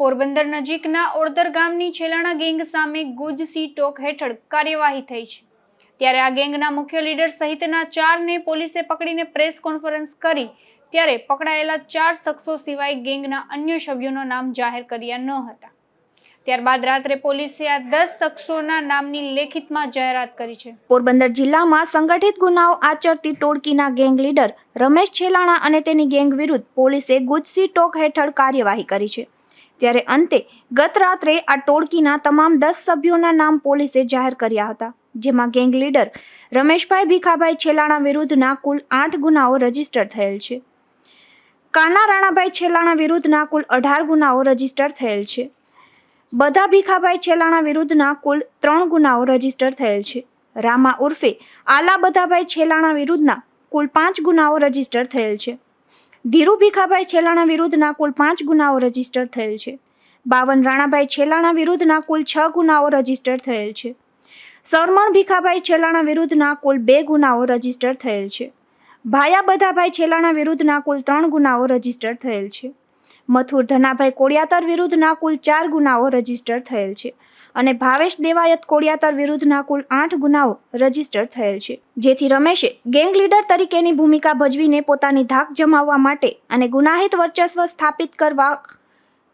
પોરબંદર નજીકના ઓળદર ગામની છેલાણા ગેંગ સામે ગુજસી ટોક હેઠળ કાર્યવાહી થઈ છે. ત્યારે આ ગેંગના મુખ્ય લીડર સહિતના ચારને પોલીસે પકડીને પ્રેસ કોન્ફરન્સ કરી ત્યારે પકડાયેલા ચાર શખ્સો સિવાય ગેંગના અન્ય સભ્યોના નામ જાહેર કર્યા ન હતા. ત્યારબાદ રાત્રે પોલીસે આ દસ શખ્સોના નામની લેખિતમાં જાહેરાત કરી છે. પોરબંદર જિલ્લામાં સંગઠિત ગુનાઓ આચરતી ટોળકીના ગેંગ લીડર રમેશ છેલાણા અને તેની ગેંગ વિરુદ્ધ પોલીસે ગુજસી ટોક હેઠળ કાર્યવાહી કરી છે. ત્યારે અંતે ગત રાત્રે આ ટોળકીના તમામ દસ સભ્યોના નામ પોલીસે જાહેર કર્યા હતા, જેમાં ગેંગ લીડર રમેશભાઈ ભીખાભાઈ છેલાણા વિરુદ્ધના કુલ આઠ ગુનાઓ રજિસ્ટર થયેલ છે. કાના રાણાભાઈ છેલાણા વિરુદ્ધના કુલ અઢાર ગુનાઓ રજિસ્ટર થયેલ છે. બધા ભીખાભાઈ છેલાણા વિરુદ્ધના કુલ ત્રણ ગુનાઓ રજિસ્ટર થયેલ છે. રામા ઉર્ફે આલા બધાભાઈ છેલાણા વિરુદ્ધના કુલ પાંચ ગુનાઓ રજિસ્ટર થયેલ છે. ધીરુ ભીખાભાઈ છેલાણા વિરુદ્ધના કુલ પાંચ ગુનાઓ રજિસ્ટર થયેલ છે. બાવન રાણાભાઈ છેલાણા વિરુદ્ધના કુલ છ ગુનાઓ રજિસ્ટર થયેલ છે. સરમણ ભીખાભાઈ છેલાણા વિરુદ્ધના કુલ બે ગુનાઓ રજિસ્ટર થયેલ છે. ભાયા બધાભાઈ છેલાણા વિરુદ્ધના કુલ ત્રણ ગુનાઓ રજિસ્ટર થયેલ છે. મથુર ધનાભાઈ કોડિયાતર વિરુદ્ધના કુલ ચાર ગુનાઓ રજિસ્ટર થયેલ છે. અને ભાવેશ દેવાયત કોડિયાતર વિરુદ્ધના કુલ આઠ ગુનાઓ રજિસ્ટર થયેલ છે. જેથી રમેશે ગેંગ લીડર તરીકેની ભૂમિકા ભજવીને પોતાની ધાક જમાવવા માટે અને ગુનાહિત વર્ચસ્વ સ્થાપિત કરવા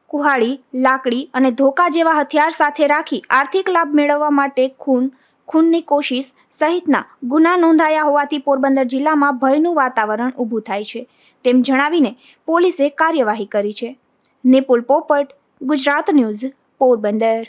કુહાડી લાકડી અને ધોકા જેવા હથિયાર સાથે રાખી આર્થિક લાભ મેળવવા માટે ખૂન, ખૂનની કોશિશ સહિતના ગુના નોંધાયા હોવાથી પોરબંદર જિલ્લામાં ભયનું વાતાવરણ ઊભું થાય છે. તેમ જણાવીને પોલીસે કાર્યવાહી કરી છે. નિપુલ પોપટ, ગુજરાત ન્યૂઝ, પોરબંદર.